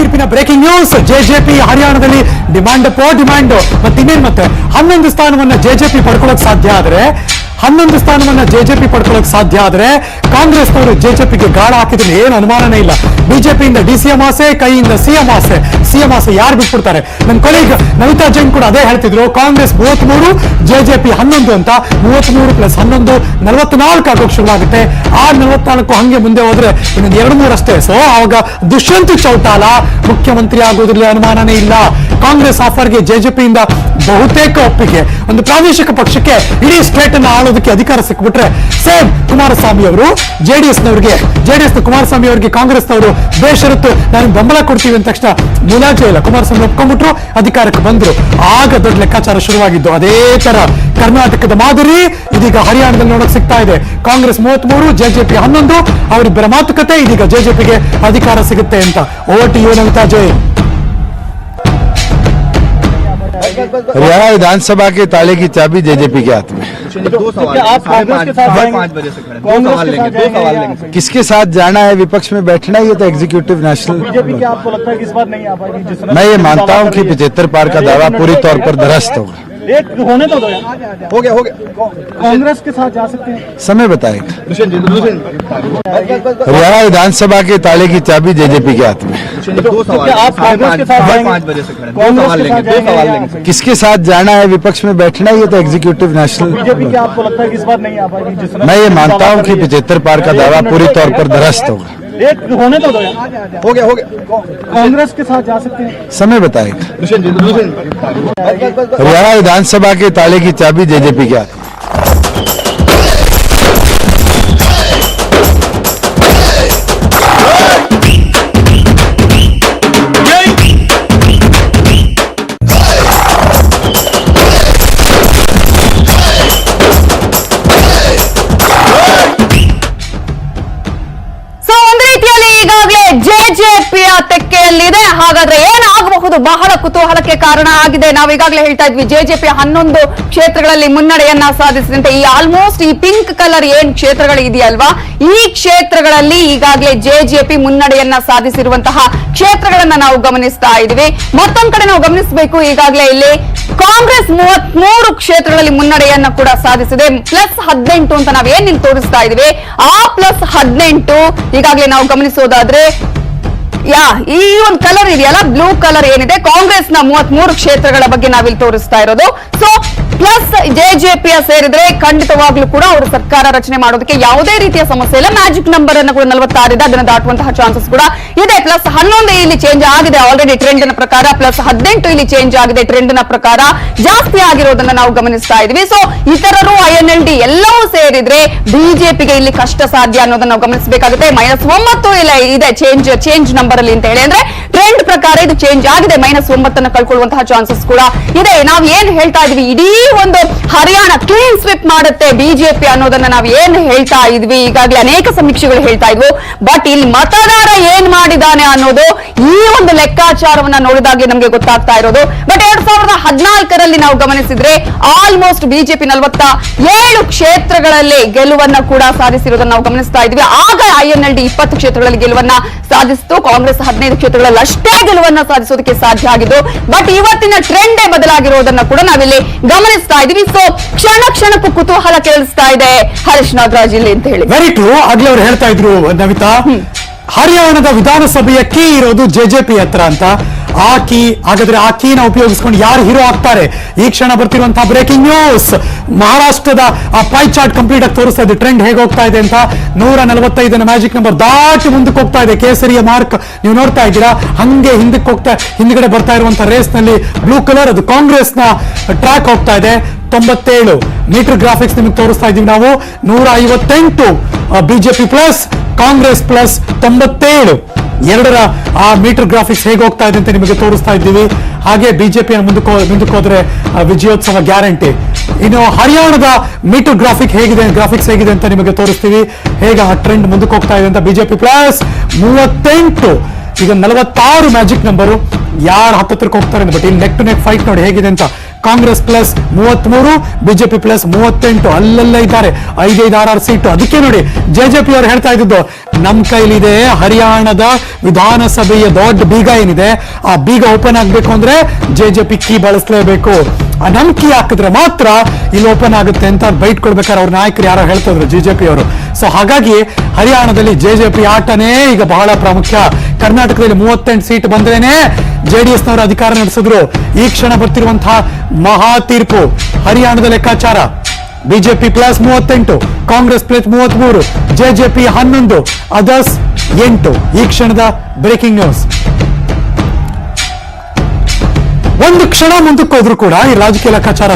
ತೀರ್ಪಿನ breaking news JJP ಹರಿಯಾಣದಲ್ಲಿ demand ಪೋ ಡಿಮಾಂಡ್ ಮತ್ತೆ ಇನ್ನೇನ್ ಮತ್ತೆ? ಹನ್ನೊಂದು ಸ್ಥಾನವನ್ನ ಜೆಜೆಪಿ ಪಡ್ಕೊಳ್ಳೋಕೆ ಸಾಧ್ಯ ಆದ್ರೆ ಹನ್ನೊಂದು ಸ್ಥಾನವನ್ನ ಜೆಜೆಪಿ ಪಡ್ಕೊಳ್ಳೋಕೆ ಸಾಧ್ಯ ಆದ್ರೆ ಕಾಂಗ್ರೆಸ್ನವರು ಜೆಜೆಪಿಗೆ ಗಾಳ ಹಾಕಿದ್ರೆ ಏನು ಅನುಮಾನನೇ ಇಲ್ಲ. ಬಿಜೆಪಿಯಿಂದ ಡಿ ಸಿ ಎಂ ಆಸೆ, ಕೈಯಿಂದ ಸಿಎಂ ಆಸೆ. ಸಿಎಂ ಆಸೆ ಯಾರು ಬಿಟ್ಬಿಡ್ತಾರೆ? ನನ್ನ ಕೊಲೀಗ್ ನವಿತಾ ಜೈನ್ ಕೂಡ ಅದೇ ಹೇಳ್ತಿದ್ರು, ಕಾಂಗ್ರೆಸ್ ಮೂವತ್ಮೂರು, ಜೆಜೆಪಿ ಹನ್ನೊಂದು ಅಂತ. ಮೂವತ್ಮೂರು ಪ್ಲಸ್ ಹನ್ನೊಂದು, ನಲವತ್ನಾಲ್ಕು ಆಗೋಕೆ ಶುರುವಾಗುತ್ತೆ. ಆ ನಲವತ್ನಾಲ್ಕು ಹಂಗೆ ಮುಂದೆ ಹೋದ್ರೆ ಇನ್ನೊಂದು ಎರಡು ಮೂರು ಅಷ್ಟೇ ಸೊ ಆವಾಗ ದುಷ್ಯಂತ್ ಚೌಟಾಲ ಮುಖ್ಯಮಂತ್ರಿ ಆಗೋದ್ರಲ್ಲಿ ಅನುಮಾನನೇ ಇಲ್ಲ. ಕಾಂಗ್ರೆಸ್ ಆಫರ್ಗೆ ಜೆಜೆಪಿಯಿಂದ ಬಹುತೇಕ ಒಪ್ಪಿಗೆ. ಒಂದು ಪ್ರಾದೇಶಿಕ ಪಕ್ಷಕ್ಕೆ ಇಡೀ ಸ್ಟೇಟ್ ಅನ್ನು ಆಳೋದಕ್ಕೆ ಅಧಿಕಾರ ಸಿಕ್ಬಿಟ್ರೆ ಸೇಮ್ ಕುಮಾರಸ್ವಾಮಿ ಅವರು ಜೆಡಿಎಸ್ ನವರಿಗೆ ಜೆಡಿಎಸ್ ಕುಮಾರಸ್ವಾಮಿ ಅವರಿಗೆ ಕಾಂಗ್ರೆಸ್ ನವರು ಬೇಷರತ್ತು ನಾನು ಬೆಂಬಲ ಕೊಡ್ತೀವಿ ಅಂದ ತಕ್ಷಣ ಮುಲಾಜೆ ಇಲ್ಲ. ಕುಮಾರಸ್ವಾಮಿ ಒಪ್ಕೊಂಡ್ಬಿಟ್ರು, ಅಧಿಕಾರಕ್ಕೆ ಬಂದ್ರು. ಆಗ ದೊಡ್ಡ ಲೆಕ್ಕಾಚಾರ ಶುರುವಾಗಿದ್ದು. ಅದೇ ತರ ಕರ್ನಾಟಕದ ಮಾದರಿ ಇದೀಗ ಹರಿಯಾಣದಲ್ಲಿ ನೋಡಕ್ ಸಿಗ್ತಾ ಇದೆ. ಕಾಂಗ್ರೆಸ್ ಮೂವತ್ಮೂರು, ಜೆಜೆಪಿ ಹನ್ನೊಂದು, ಅವರಿಬ್ಬರ ಮಾತುಕತೆ ಇದೀಗ ಜೆಜೆಪಿಗೆ ಅಧಿಕಾರ ಸಿಗುತ್ತೆ ಅಂತ. Over to Jain ہریانہ ودھان سبھا کے تالے کی چابی جے جے پی کے ہاتھ میں۔ کس کے ساتھ جانا ہے؟ وپکش میں بیٹھنا ہے یہ تو ایگزیکٹو نیشنل میں یہ مانتا ہوں کہ پچہتر پار کا دعویٰ پوری طور پر درست ہوگا۔ ایک ہونے تو ہو گیا ہو گیا۔ کانگریس کے ساتھ جا سکتے ہیں۔ سمے بتائے گا ودھان سبھا کے تالے کی چابی جے جے پی کے ہاتھ میں۔ کس کے ساتھ جانا ہے وپکش میں بیٹھنا ہے یہ تو ایگزیکٹو نیشنل میں یہ مانتا ہوں کہ پچہتر پار کا دعویٰ پوری طور پر درست ہوگا۔ ایک ہونے تو دو ہو گیا ہو گیا۔ کانگریس کے ساتھ جا سکتے ہیں۔ سمے بتائے گا ہریانہ سبھا کے تالے کی چابی جے جے پی کے ہاتھ ಜೆಜೆಪಿಯ ತೆಕ್ಕೆಯಲ್ಲಿದೆ. ಹಾಗಾದ್ರೆ ಏನಾಗಬಹುದು? ಬಹಳ ಕುತೂಹಲಕ್ಕೆ ಕಾರಣ ಆಗಿದೆ. ನಾವು ಈಗಾಗಲೇ ಹೇಳ್ತಾ ಇದ್ವಿ ಜೆಜೆಪಿ ಹನ್ನೊಂದು ಕ್ಷೇತ್ರಗಳಲ್ಲಿ ಮುನ್ನಡೆಯನ್ನ ಸಾಧಿಸಿದಂತೆ ಈ ಆಲ್ಮೋಸ್ಟ್ ಈ ಪಿಂಕ್ ಕಲರ್ ಏನ್ ಕ್ಷೇತ್ರಗಳು ಇದೆಯಲ್ವಾ? ಈ ಕ್ಷೇತ್ರಗಳಲ್ಲಿ ಈಗಾಗಲೇ ಜೆಜೆಪಿ ಮುನ್ನಡೆಯನ್ನ ಸಾಧಿಸಿರುವಂತಹ ಕ್ಷೇತ್ರಗಳನ್ನ ನಾವು ಗಮನಿಸ್ತಾ ಇದೀವಿ. ಮತ್ತೊಂದ್ ಕಡೆ ನಾವು ಗಮನಿಸಬೇಕು, ಈಗಾಗಲೇ ಇಲ್ಲಿ ಕಾಂಗ್ರೆಸ್ ಮೂವತ್ಮೂರು ಕ್ಷೇತ್ರಗಳಲ್ಲಿ ಮುನ್ನಡೆಯನ್ನ ಕೂಡ ಸಾಧಿಸಿದೆ. ಪ್ಲಸ್ ಹದಿನೆಂಟು ಅಂತ ನಾವ್ ಏನ್ ತೋರಿಸ್ತಾ ಇದೀವಿ? ಆ ಪ್ಲಸ್ ಹದಿನೆಂಟು, ಈಗಾಗಲೇ ನಾವು ಗಮನಿಸೋದಾದ್ರೆ ಯಾ, ಈ ಒಂದು ಕಲರ್ ಇದೆಯಲ್ಲ? ಬ್ಲೂ ಕಲರ್ ಏನಿದೆ? ಕಾಂಗ್ರೆಸ್ನ ಮೂವತ್ ಮೂರು ಕ್ಷೇತ್ರಗಳ ಬಗ್ಗೆ ನಾವಿಲ್ಲಿ ತೋರಿಸ್ತಾ ಇರೋದು. ಸೊ ಪ್ಲಸ್ ಜೆಜೆಪಿಯ ಸೇರಿದ್ರೆ ಖಂಡಿತವಾಗ್ಲೂ ಕೂಡ ಅವರು ಸರ್ಕಾರ ರಚನೆ ಮಾಡೋದಕ್ಕೆ ಯಾವುದೇ ರೀತಿಯ ಸಮಸ್ಯೆ ಇಲ್ಲ. ಮ್ಯಾಜಿಕ್ ನಂಬರ್ ಅನ್ನು ಕೂಡ ನಲವತ್ತಾರಿದೆ ಅದನ್ನು ದಾಟುವಂತಹ ಚಾನ್ಸಸ್ ಕೂಡ ಇದೆ. ಪ್ಲಸ್ ಹನ್ನೊಂದು ಇಲ್ಲಿ ಚೇಂಜ್ ಆಗಿದೆ. ಆಲ್ರೆಡಿ ಟ್ರೆಂಡ್ನ ಪ್ರಕಾರ ಪ್ಲಸ್ ಹದಿನೆಂಟು ಇಲ್ಲಿ ಚೇಂಜ್ ಆಗಿದೆ. ಟ್ರೆಂಡ್ನ ಪ್ರಕಾರ ಜಾಸ್ತಿ ಆಗಿರೋದನ್ನ ನಾವು ಗಮನಿಸ್ತಾ ಇದ್ವಿ. ಸೊ ಇತರರು ಐ ಎನ್ ಎಲ್ ಡಿ ಎಲ್ಲವೂ ಸೇರಿದ್ರೆ ಬಿಜೆಪಿಗೆ ಇಲ್ಲಿ ಕಷ್ಟ ಸಾಧ್ಯ ಅನ್ನೋದನ್ನ ನಾವು ಗಮನಿಸಬೇಕಾಗುತ್ತೆ. ಮೈನಸ್ ಒಂಬತ್ತು ಇಲ್ಲ ಇದೆ ಚೇಂಜ್ ಚೇಂಜ್ ನಂಬರ್ ಅಲ್ಲಿ ಅಂತ ಹೇಳಿ. ಅಂದ್ರೆ ಟ್ರೆಂಡ್ ಪ್ರಕಾರ ಇದು ಚೇಂಜ್ ಆಗಿದೆ. ಮೈನಸ್ ಒಂಬತ್ತನ್ನು ಕಳ್ಕೊಳ್ಳುವಂತಹ ಚಾನ್ಸಸ್ ಕೂಡ ಇದೆ. ನಾವು ಏನ್ ಹೇಳ್ತಾ ಇದೀವಿ? ಇಡೀ ಒಂದು ಹರಿಯಾಣ ಕ್ಲೀನ್ ಸ್ವಿಪ್ ಮಾಡುತ್ತೆ ಬಿಜೆಪಿ ಅನ್ನೋದನ್ನ ನಾವು ಏನ್ ಹೇಳ್ತಾ ಇದ್ವಿ? ಈಗಾಗಲೇ ಅನೇಕ ಸಮೀಕ್ಷೆಗಳು ಹೇಳ್ತಾ ಇದ್ವು. ಬಟ್ ಇಲ್ಲಿ ಮತದಾರ ಏನ್ ಮಾಡಿದಾನೆ ಅನ್ನೋದು ಈ ಒಂದು ಲೆಕ್ಕಾಚಾರವನ್ನ ನೋಡಿದಾಗೆ ನಮಗೆ ಗೊತ್ತಾಗ್ತಾ ಇರೋದು. ಬಟ್ ಎರಡ್ ಸಾವಿರದ ಹದಿನಾಲ್ಕರಲ್ಲಿ ನಾವು ಗಮನಿಸಿದ್ರೆ ಆಲ್ಮೋಸ್ಟ್ ಬಿಜೆಪಿ ನಲವತ್ತ ಏಳು ಕ್ಷೇತ್ರಗಳಲ್ಲಿ ಗೆಲುವನ್ನ ಕೂಡ ಸಾಧಿಸಿರೋದನ್ನ ನಾವು ಗಮನಿಸ್ತಾ ಇದ್ವಿ. ಆಗ ಐ ಎನ್ ಎಲ್ ಡಿ ಇಪ್ಪತ್ತು ಕ್ಷೇತ್ರಗಳಲ್ಲಿ ಗೆಲುವನ್ನ ಸಾಧಿಸಿತು. ಕಾಂಗ್ರೆಸ್ ಹದಿನೈದು ಕ್ಷೇತ್ರಗಳಲ್ಲಿ ಅಷ್ಟೇ ಗೆಲುವನ್ನ ಸಾಧಿಸೋದಕ್ಕೆ ಸಾಧ್ಯ ಆಗಿದ್ದು, ಬಟ್ ಇವತ್ತಿನ ಟ್ರೆಂಡೇ ಬದಲಾಗಿರೋದನ್ನ ಕೂಡ ನಾವಿಲ್ಲಿ ಗಮನಿಸ್ತಾ ಇದೀವಿ ಸೊ ಕ್ಷಣ ಕ್ಷಣಕ್ಕೂ ಕುತೂಹಲ ಕೇಳಿಸ್ತಾ ಇದೆ ಹರೀಶ್ ನಾಗರಾಜ್ ಇಲ್ಲಿ ಅಂತ ಹೇಳಿ. ವೆರಿ ಟ್ರೂ ಆಗ್ಲೇ ಅವ್ರು ಹೇಳ್ತಾ ಇದ್ರು ನವಿತಾ ಹರಿಯಾಣದ ವಿಧಾನಸಭೆಯ ಕೀ ಇರೋದು ಜೆಜೆಪಿ ಹತ್ರ ಅಂತ. ಆ ಕೀ, ಹಾಗಾದ್ರೆ ಆ ಕೀನ ಉಪಯೋಗಿಸ್ಕೊಂಡು ಯಾರು ಹೀರೋ ಆಗ್ತಾರೆ? ಈ ಕ್ಷಣ ಬರ್ತಿರುವಂತಹ ಬ್ರೇಕಿಂಗ್ ನ್ಯೂಸ್ ಮಹಾರಾಷ್ಟ್ರದ ಆ ಪೈ ಚಾರ್ಟ್ ಕಂಪ್ಲೀಟ್ ಆಗಿ ತೋರಿಸ್ತಾ ಇದೆ. ಟ್ರೆಂಡ್ ಹೇಗೆ ಹೋಗ್ತಾ ಇದೆ ಅಂತ. ನೂರ ನಲವತ್ತೈದನ ಮ್ಯಾಜಿಕ್ ನಂಬರ್ ದಾಟಿ ಮುಂದಕ್ಕೆ ಹೋಗ್ತಾ ಇದೆ. ಕೇಸರಿಯ ಮಾರ್ಕ್. ನೀವು ನೋಡ್ತಾ ಇದ್ದೀರಾ? ಹಂಗೆ ಹಿಂದಕ್ಕೆ ಹೋಗ್ತಾ, ಹಿಂದ್ಗಡೆ ಬರ್ತಾ ಇರುವಂತಹ ರೇಸ್ನಲ್ಲಿ ಬ್ಲೂ ಕಲರ್ ಅದು ಕಾಂಗ್ರೆಸ್ನ ಟ್ರ್ಯಾಕ್ ಹೋಗ್ತಾ ಇದೆ. ತೊಂಬತ್ತೇಳು. ಮೀಟರ್ ಗ್ರಾಫಿಕ್ಸ್ ನಿಮಗೆ ತೋರಿಸ್ತಾ ಇದೀವಿ ನಾವು. ನೂರ ಐವತ್ತೆಂಟು ಬಿಜೆಪಿ ಪ್ಲಸ್ ಕಾಂಗ್ರೆಸ್ ಪ್ಲಸ್ ತೊಂಬತ್ತೇಳು. ಎರಡರ ಆ ಮೀಟರ್ ಗ್ರಾಫಿಕ್ಸ್ ಹೇಗೆ ಹೋಗ್ತಾ ಇದೆ ಅಂತ ನಿಮಗೆ ತೋರಿಸ್ತಾ ಇದ್ದೀವಿ. ಹಾಗೆ ಬಿಜೆಪಿ ಮುಂದಕ್ಕೆ ಹೋ- ಮುಂದಕ್ಕೆ ಹೋದ್ರೆ ವಿಜಯೋತ್ಸವ ಗ್ಯಾರಂಟಿ. ಇನ್ನು ಹರಿಯಾಣದ ಮೀಟರ್ ಗ್ರಾಫಿಕ್ ಹೇಗಿದೆ ಗ್ರಾಫಿಕ್ಸ್ ಹೇಗಿದೆ ಅಂತ ನಿಮಗೆ ತೋರಿಸ್ತೀವಿ. ಹೇಗೆ ಆ ಟ್ರೆಂಡ್ ಮುಂದಕ್ಕೆ ಹೋಗ್ತಾ ಇದೆ ಅಂತ ಬಿಜೆಪಿ ಪ್ಲಸ್ ಮೂವತ್ತೆಂಟು. ಈಗ ನಲವತ್ತಾರು ಮ್ಯಾಜಿಕ್ ನಂಬರು ಯಾರು ಹತ್ತತ್ರಕ್ಕೆ ಹೋಗ್ತಾರೆ but in neck to neck fight ನೋಡಿ ಹೇಗಿದೆ ಅಂತ ಕಾಂಗ್ರೆಸ್ ಪ್ಲಸ್ ಮೂವತ್ಮೂರು, ಬಿಜೆಪಿ ಪ್ಲಸ್ ಮೂವತ್ತೆಂಟು, ಅಲ್ಲಲ್ಲೇ ಇದ್ದಾರೆ. ಐದೈದು ಆರಾರು ಸೀಟು. ಅದಕ್ಕೆ ನೋಡಿ ಜೆಜೆಪಿ ಅವರು ಹೇಳ್ತಾ ಇದ್ದಿದ್ದು ನಮ್ಮ ಕೈಲಿದೆ ಹರಿಯಾಣದ ವಿಧಾನಸಭೆಯ ದೊಡ್ಡ ಬೀಗ ಏನಿದೆ, ಆ ಬೀಗ ಓಪನ್ ಆಗ್ಬೇಕು ಅಂದ್ರೆ ಪಿ ಕೀ ಬಳಸಲೇಬೇಕು. ಆ ನಮ್ ಕೀ ಹಾಕಿದ್ರೆ ಮಾತ್ರ ಇಲ್ಲಿ ಓಪನ್ ಆಗುತ್ತೆ ಅಂತ ಬೈಟ್ ಕೊಡ್ಬೇಕಾದ್ರೆ ಅವ್ರ ನಾಯಕರು ಯಾರೋ ಹೇಳ್ತಿದ್ರು ಜೆ ಜೆ ಅವರು. ಸೊ ಹಾಗಾಗಿ ಹರಿಯಾಣದಲ್ಲಿ ಜೆಜೆಪಿ ಆಟನೇ ಈಗ ಬಹಳ ಪ್ರಾಮುಖ್ಯ. ಕರ್ನಾಟಕದಲ್ಲಿ ಮೂವತ್ತೆಂಟು ಸೀಟ್ ಬಂದ್ರೇನೆ ಜೆಡಿಎಸ್ ನವರು ಅಧಿಕಾರ ನಡೆಸಿದ್ರು. ಈ ಕ್ಷಣ ಬರ್ತಿರುವಂತಹ ಮಹಾ ತೀರ್ಪು. ಹರಿಯಾಣದ ಲೆಕ್ಕಾಚಾರ. ಬಿಜೆಪಿ ಪ್ಲಸ್ ಮೂವತ್ತೆಂಟು, ಕಾಂಗ್ರೆಸ್ ಪ್ಲಸ್ ಜೆ ಪಿ ಹನ್ನೊಂದು ಅದರ್ಸ್ ಎಂಟು. ಈ ಕ್ಷಣದ ಬ್ರೇಕಿಂಗ್ ನ್ಯೂಸ್ ಒಂದು ಕ್ಷಣ ಮುಂದಕ್ಕೆ ಹೋದ್ರು ಕೂಡ ಈ ರಾಜಕೀಯ ಲೆಕ್ಕಾಚಾರ